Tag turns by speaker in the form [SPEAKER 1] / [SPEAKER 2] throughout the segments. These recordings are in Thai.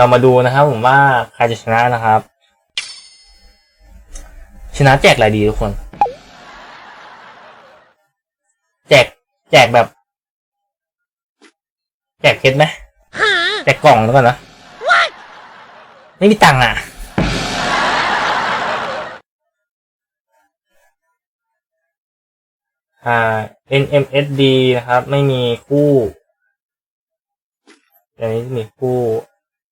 [SPEAKER 1] เรามาดูนะครับ ผมว่าใครจะชนะนะครับ ชนะแจกอะไรดีทุกคน แจกแจกแบบ แจกเพชรไหมแจกกล่องแล้วก่อนนะไม่มีตังค์อะอ่า NMSD นะครับ ไม่มีคู่อันนี้มีคู่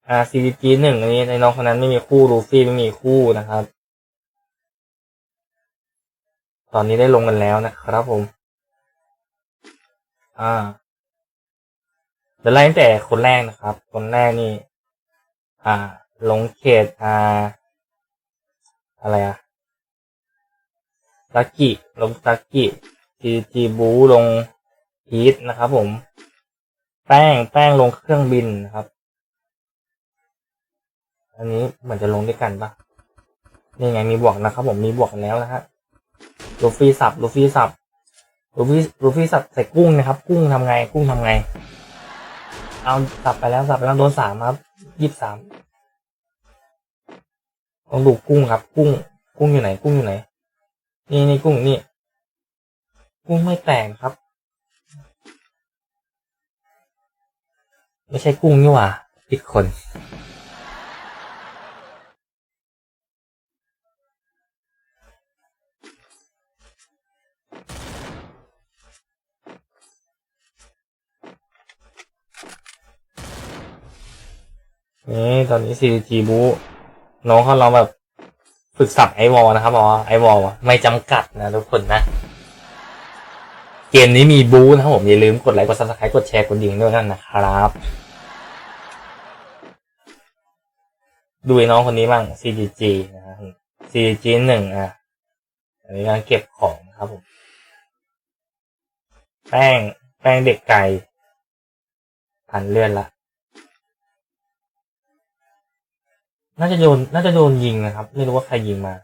[SPEAKER 1] อ่า CDG หนึ่งอันนี้ในน้องคนนั้นไม่มีคู่ลูฟี่ไม่มีคู่นะครับ ตอนนี้ได้ลงกันแล้วนะครับผม อ่าเดี๋ยวไล่ตั้งแต่คนแรกนะครับ คนแรกนี่ อ่า ลงเขตอ่า อะไรอะลักกิลงลักกิจีจีบูลงฮีทนะครับผม แป้งแป้งลงเครื่องบินนะครับ อันนี้เหมือนจะลงด้วยกันปะนี่ไงมีบวกนะครับ ผมมีบวกกันแล้วนะฮะลูฟี่สับลูฟี่สับลูฟี่ลูฟี่สับใส่กุ้งนะครับ กุ้งทำไง กุ้งทำไง เอาสับไปแล้วสับไปแล้วโดนสามครับยี่สิบสามต้องดูกุ้งครับ กุ้ง กุ้งอยู่ไหน กุ้งอยู่ไหน นี่นี่กุ้งนี่ กุ้งไม่แตกครับ ไม่ใช่กุ้งนี่หว่าผิดคน นี่ตอนนี้ CG บูน้องเขาลองแบบฝึกสับไอวอลนะครับบอกว่าไอวอลไม่จำกัดนะทุกคนนะ เกมนี้มีบูนะครับผม อย่าลืมกดไลค์กดซับสไครต์กดแชร์กดดิ่งด้วยกันนะครับ ดูน้องคนนี้บ้าง CGG นะครับ CGG หนึ่งอะอันนี้กำลังเก็บของนะครับผม แป้งแป้งเด็กไก่พันเลื่อนละ น่าจะโดนน่าจะโดนยิงนะครับ ไม่รู้ว่าใครยิงมา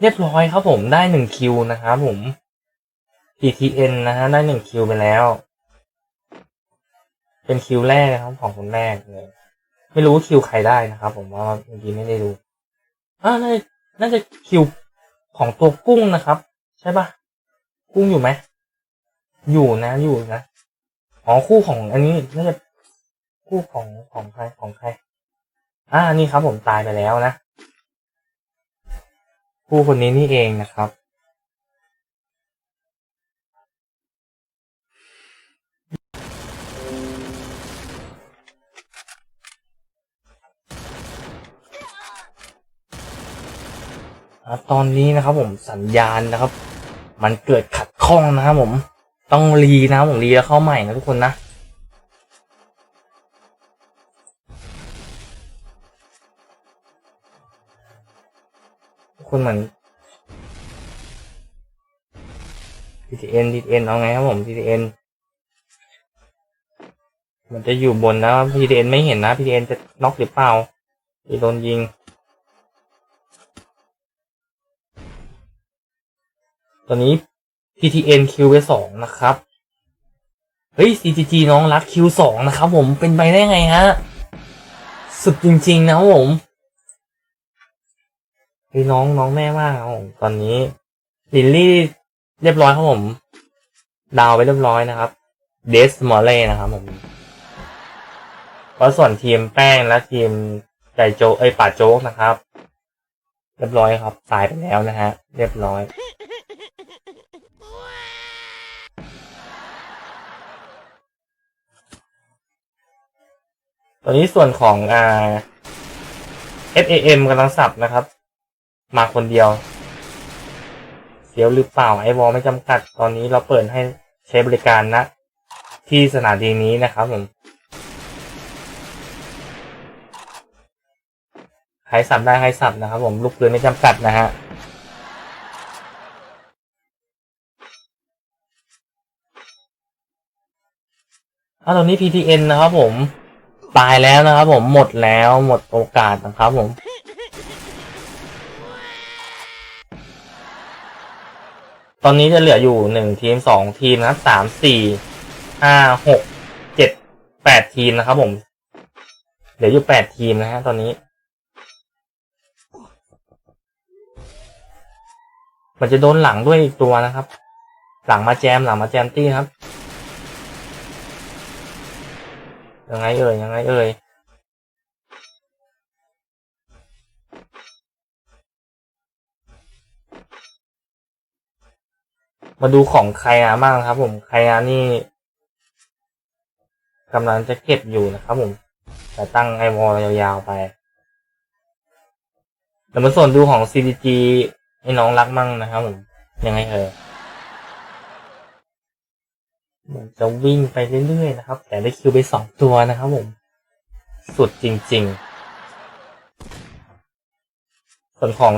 [SPEAKER 1] เรียบร้อยครับผมได้หนึ่งคิวนะครับผม PTN นะฮะได้หนึ่งคิวไปแล้ว เป็นคิวแรกนะครับของคนแรกเลยไม่รู้คิวใครได้นะครับ ผมว่าเมื่อกี้ไม่ได้ดูอ่าน่าจะน่าจะคิวของตัวกุ้งนะครับ ใช่ปะกุ้งอยู่ไหมอยู่นะอยู่นะอ๋อคู่ของอันนี้น่าจะคู่ของของใครของใคร อ่านี่ครับผมตายไปแล้วนะ ผู้คนนี้นี่เองนะครับอตอนนี้นะครับผมสัญญาณนะครับ มันเกิดขัดข้องนะครับผม ต้องรีนะครับผมรีแล้วเข้าใหม่นะทุกคนนะ คนเหมือน PTN PTN เอาไงครับผม PTN มันจะอยู่บนนะ PTN ไม่เห็นนะ PTN จะน็อกหรือเปล่าที่โดนยิง ตอนนี้ PTN คิวไปสองนะครับ เฮ้ย CGG น้องรักคิวสองนะครับผมเป็นไปได้ไงฮะ สุดจริง ๆ นะครับผม เฮ้ยน้องน้องแม่มากครับผมตอนนี้ลิลลี่เรียบร้อยครับผม ดาวไปเรียบร้อยนะครับเดสมอลเล่นะครับผมก็ส่วนทีมแป้งและทีมใจโจกเอ้ยป่าโจ๊กนะครับ เรียบร้อยครับ ตายไปแล้วนะฮะ เรียบร้อย ตอนนี้ส่วนของอ่า FAM กำลังสับนะครับ มาคนเดียว เสียวหรือเปล่าไอวอลไม่จำกัดตอนนี้เราเปิดให้ใช้บริการนะ ที่สถานีนี้นะครับผมใครสับได้ใครสับนะครับผมลูกปืนไม่จำกัดนะฮะอ่าตอนนี้ PTN นะครับผม ตายแล้วนะครับผมหมดแล้วหมดโอกาสนะครับผม ตอนนี้จะเหลืออยู่หนึ่งทีมสองทีมนะครับสามสี่ห้าหกเจ็ดแปดทีมนะครับ ผม เหลืออยู่แปดทีมนะฮะตอนนี้ มันจะโดนหลังด้วยอีกตัวนะครับ หลังมาแจมหลังมาแจมตี้ครับ ยังไงเอ่ยยังไงเอ่ย มาดูของใครอาบ้างครับ ผมใครอานี่กำลังจะเก็บอยู่นะครับ ผมแต่ตั้งไอวอลยาวๆไปแต่มาส่วนดูของ CDG ให้น้องรักมั่งนะครับผมยังไงเอ่ยเหมือนจะวิ่งไปเรื่อยๆนะครับ แต่ได้คิวไปสองตัวนะครับผม สุดจริง ๆ ส่วนของ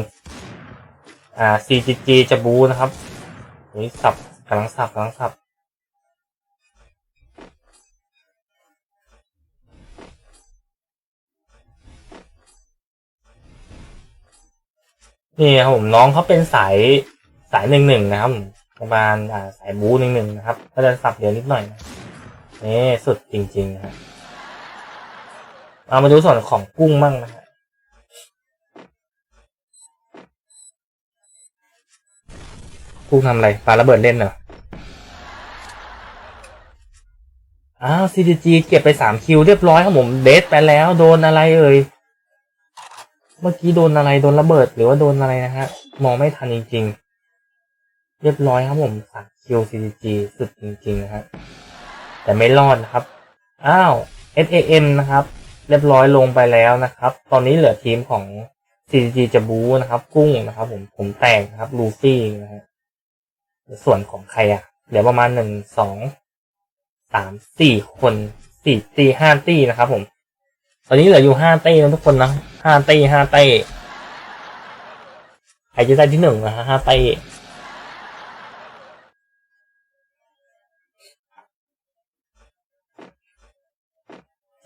[SPEAKER 1] อ่า CGG จะบูนะครับ นี่สับกำลังสับกำลังสับนี่ครับผมน้องเขาเป็นสายสายหนึ่งหนึ่งนะครับประมาณอ่าสายบูหนึ่งหนึ่งนะครับ ก็จะสับเดี๋ยวนิดหน่อยนะนี่สุดจริงๆนะฮะเอามาดูส่วนของกุ้งมั่งนะฮะ กุ้งทำอะไรปาระเบิดเล่นเหรออ้าว CDG เก็บไปสามคิวเรียบร้อยครับผมเดทไปแล้ว โดนอะไรเอ่ยเมื่อกี้โดนอะไรโดนระเบิดหรือว่าโดนอะไรนะฮะ มองไม่ทันจริงๆ เรียบร้อยครับผมสามคิว CDG สุดจริงๆนะฮะแต่ไม่รอดนะครับอ้าว SAM นะครับ เรียบร้อยลงไปแล้วนะครับ ตอนนี้เหลือทีมของ CDG จะบูนะครับ กุ้งนะครับ ผมผมแตกนะครับลูฟี่นะฮะ ส่วนของใครอะเหลือประมาณหนึ่งสองสามสี่คนสี่ตีห้าตีนะครับผม ตอนนี้เหลืออยู่ห้าต้นะทุกคนนะห้าต้ห้าต้ใครจะได้ที่หนึ่งนะฮะห้าต้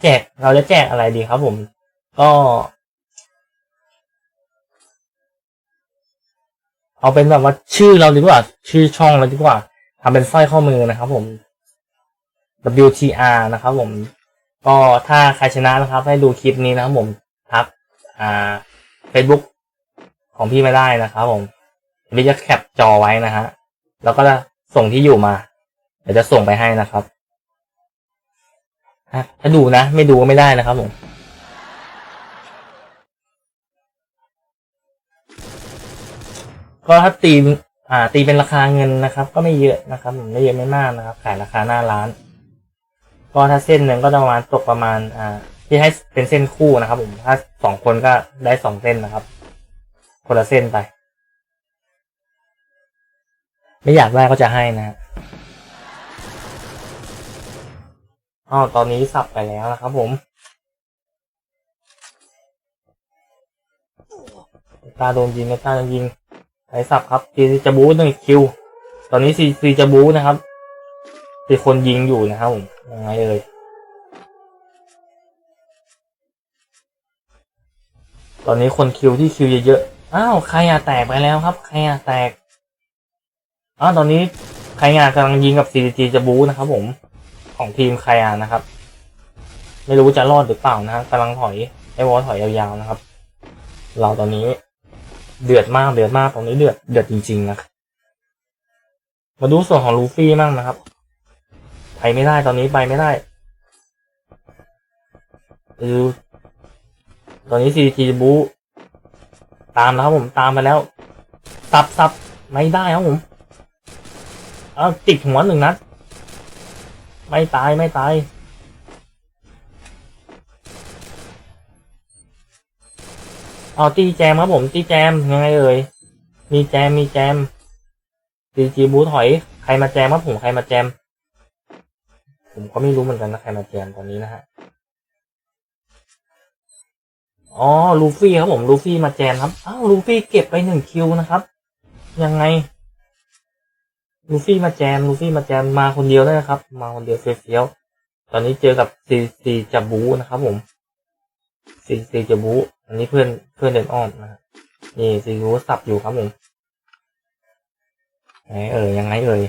[SPEAKER 1] แจกเราจะแจกอะไรดีครับผม ก็ เอาเป็นแบบว่าชื่อเราดีกว่า ชื่อช่องเราดีกว่าทำเป็นสร้อยข้อมือนะครับ ผม WTR นะครับ ผม ก็ถ้าใครชนะนะครับ ให้ดูคลิปนี้นะครับ ผมทักอ่า Facebook ของพี่ไม่ได้นะครับ ผมพี่จะแคปจอไว้นะฮะแล้วก็จะส่งที่อยู่มา เดี๋ยวจะส่งไปให้นะครับถ้าดูนะ ไม่ดูก็ไม่ได้นะครับผม ก็ถ้าตีอ่า ตีเป็นราคาเงินนะครับ ก็ไม่เยอะนะครับผมไม่เยอะไม่มากนะครับ ขายราคาหน้าร้าน ก็ถ้าเส้นหนึ่งก็ประมาณตกประมาณ อ่า ที่ให้เป็นเส้นคู่นะครับ ผมถ้าสองคนก็ได้สองเส้นนะครับ คนละเส้นไป ไม่อยากได้ก็จะให้นะฮะอ๋อตอนนี้สับไปแล้วนะครับ ผมตาโดนยิงตาโดนยิง ไอ้สับครับซีจะบูหนึ่งคิว ตอนนี้ซีซีจะบูนะครับมีคนยิงอยู่นะครับผมยังไงเอ่ยตอนนี้คนคิวที่คิวเยอะๆอ้าวใครอะแตกไปแล้วครับ ใครอะแตกอ้าวตอนนี้ใครงานกำลังยิงกับ CDG จะบูนะครับผมของทีมใครอะนะครับ ไม่รู้จะรอดหรือเปล่านะฮะกำลังถอยไอวอลถอยยาวๆนะครับ เราตอนนี้ เดือดมากเดือดมากตรงนี้เดือดเดือดจริงๆนะมาดูส่วนของลูฟี่มั่งนะครับไปไม่ได้ตอนนี้ไปไม่ได้ดูตอนนี้ CT บูตามแล้วครับผมตามไปแล้วสับสับไม่ได้ครับผมเอาติดหัวหนึ่งนัดไม่ตายไม่ตาย เอาตีแจมครับผมตีแจมยังไงเอ่ยมีแจมมีแจม CG บูถอยใครมาแจมครับผมใครมาแจม ผมก็ไม่รู้เหมือนกันนะใครมาแจมตอนนี้นะฮะอ๋อลูฟี่ครับผมลูฟี่มาแจมครับอ้าวลูฟี่เก็บไปหนึ่งคิวนะครับ ยังไงลูฟี่มาแจมลูฟี่มาแจมมาคนเดียวเลยนะครับ มาคนเดียวเฟี้ยวๆตอนนี้เจอกับซีซีจับบูนะครับผมซีซีจับบู อันนี้เพื่อนเพื่อนเดินอ้อมนะฮะนี่ซีบูสับอยู่ครับผมไหนเอ่ยยังไงเอ่ย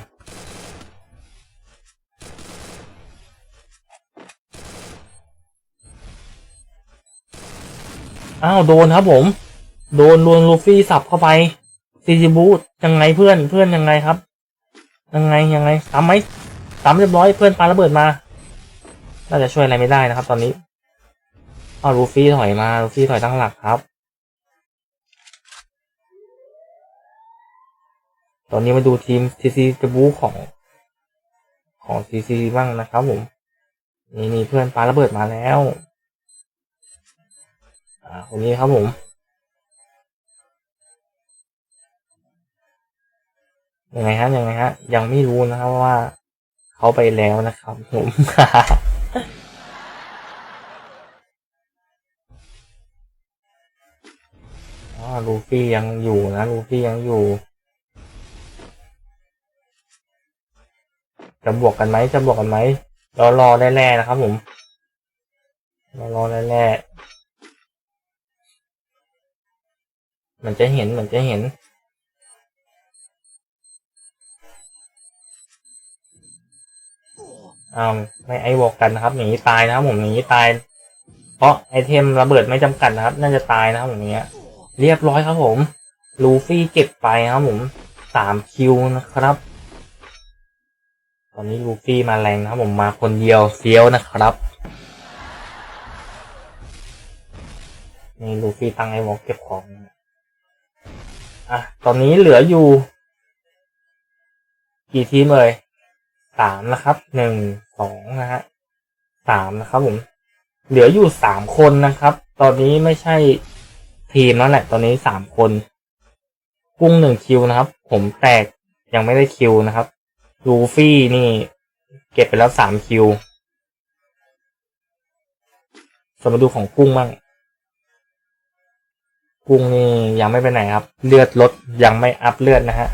[SPEAKER 1] อ้าวโดนครับผม โดนโดนลูฟี่สับเข้าไปซีจีบูทยังไงเพื่อนเพื่อนยังไงครับ ยังไงยังไงซ้ำไหมซ้ำเรียบร้อยเพื่อนปาระเบิดมาน่าจะช่วยอะไรไม่ได้นะครับ ตอนนี้ เอาลูฟี่ถอยมาลูฟี่ถอยตั้งหลักครับตอนนี้มาดูทีมทีซีจะบูของของทีซีบ้างนะครับผม นี่นี่เพื่อนปาระเบิดมาแล้ว อ่าคนนี้ครับผม ยังไงฮะยังไงฮะ ยังไม่รู้นะครับว่าเขาไปแล้วนะครับผม ลูฟี่ยังอยู่นะลูฟี่ยังอยู่ จะบวกกันไหมจะบวกกันไหมรอรอแร่ๆนะครับ ผมรอรอแร่ๆมันจะเห็นเหมือนจะเห็นอ้าวไม่ไอวอกกันนะครับอย่างนี้ตายนะครับผมอย่างนี้ตาย เพราะไอเทมระเบิดไม่จำกัดนะครับ น่าจะตายนะครับอย่างเงี้ย เรียบร้อยครับผมลูฟี่เก็บไปครับผมสามคิวนะครับ ตอนนี้ลูฟี่มาแรงนะครับผมมาคนเดียวเฟี้ยวนะครับนี่ลูฟี่ตั้งไอ้วอลเก็บของอะตอนนี้เหลืออยู่ กี่ทีมเอ่ยสามนะครับหนึ่งสองนะฮะสามนะครับผม เหลืออยู่สามคนนะครับ ตอนนี้ไม่ใช่ ทีมแล้วแหละ ตอนนี้สามคน กุ้งหนึ่งคิวนะครับ ผมแตกยังไม่ได้คิวนะครับลูฟี่นี่ เก็บไปแล้วสามคิวสมมาดูของกุ้งบ้างกุ้งนี่ยังไม่ไปไหนครับ เลือดลดยังไม่อัพเลือดนะฮะ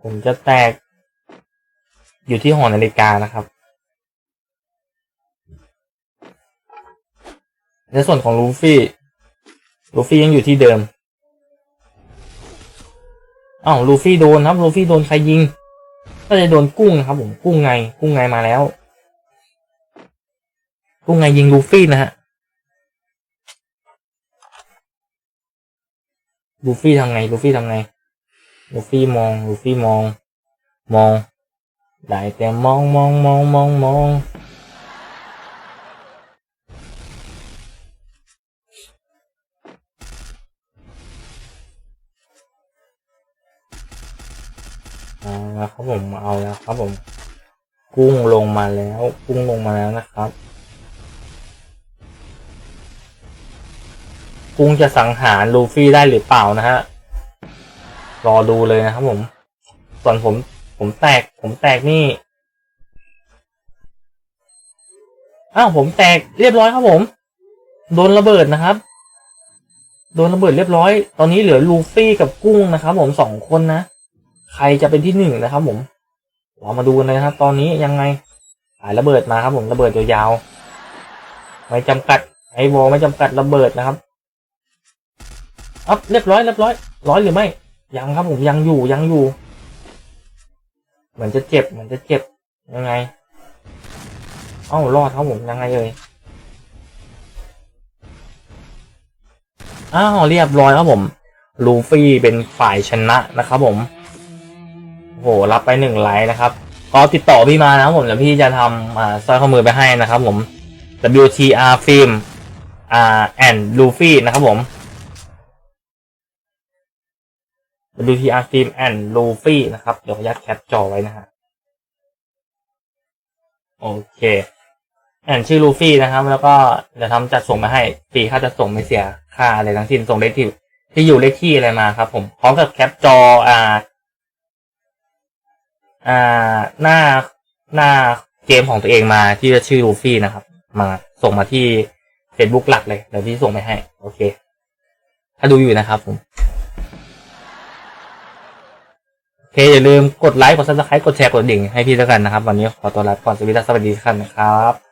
[SPEAKER 1] ผมจะแตกอยู่ที่หอนาฬิกานะครับ ในส่วนของลูฟี่ ลูฟี่ยังอยู่ที่เดิมอ้าวลูฟี่โดนครับ ลูฟี่โดนใครยิง ก็จะโดนกุ้งครับ ผมกุ้งไง กุ้งไงมาแล้ว กุ้งไงยิงลูฟี่นะฮะลูฟี่ทำไงลูฟี่ทำไงลูฟี่มองลูฟี่มอง มองได้แต่มองมองมองมองมอง อาแล้วครับผมเอาแล้วครับผมกุ้งลงมาแล้วกุ้งลงมาแล้วนะครับ กุ้งจะสังหารลูฟี่ได้หรือเปล่านะฮะรอดูเลยนะครับผมส่วนผมผมแตกผมแตกนี่อ้าวผมแตกเรียบร้อยครับผม โดนระเบิดนะครับ โดนระเบิดเรียบร้อย ตอนนี้เหลือลูฟี่กับกุ้งนะครับ ผมสองคนนะ ใครจะเป็นที่หนึ่งนะครับ ผมเรามาดูกันเลยครับ ตอนนี้ยังไงสายระเบิดมาครับ ผมระเบิดยาวๆไม่จำกัดไอวอลไม่จำกัดระเบิดนะครับอัพเรียบร้อยเรียบร้อยร้อยหรือไม่ยังครับ ผมยังอยู่ยังอยู่ เหมือนจะเจ็บเหมือนจะเจ็บยังไง เอ้ารอดครับผมยังไงเลยอ้าวเรียบร้อยครับผม ลูฟี่เป็นฝ่ายชนะนะครับผม โหรับไปหนึ่งไลค์นะครับก็ติดต่อพี่มานะผมเดี๋ยวพี่จะทำอ่าสร้อยข้อมือไปให้นะครับผม WTR Film อ่า and Luffy นะครับผม WTR Film and Luffy นะครับเดี๋ยวขออนุญาตแคปจอไว้นะฮะโอเคแอนชื่อลูฟี่นะครับ แล้วก็เดี๋ยวทำจัดส่งมาให้ฟรีค่าจัดส่งไม่เสียค่าอะไรทั้งสิ้นส่งเลขที่ที่อยู่เลขที่อะไรมาครับ ผมพร้อมกับแคปจออ่า อ่าหน้าหน้าเกมของตัวเองมาที่จะชื่อลูฟี่นะครับ มาส่งมาที่ Facebook หลักเลยเดี๋ยวพี่ส่งไปให้ โอเค ถ้าดูอยู่นะครับผมโอเคอย่าลืมกดไลค์กดซับสไครต์กดแชร์กดดิ่งให้พี่แล้วกันนะครับ วันนี้ขอตัวลาไปก่อนสวัสดีครับสวัสดีครับนะครับ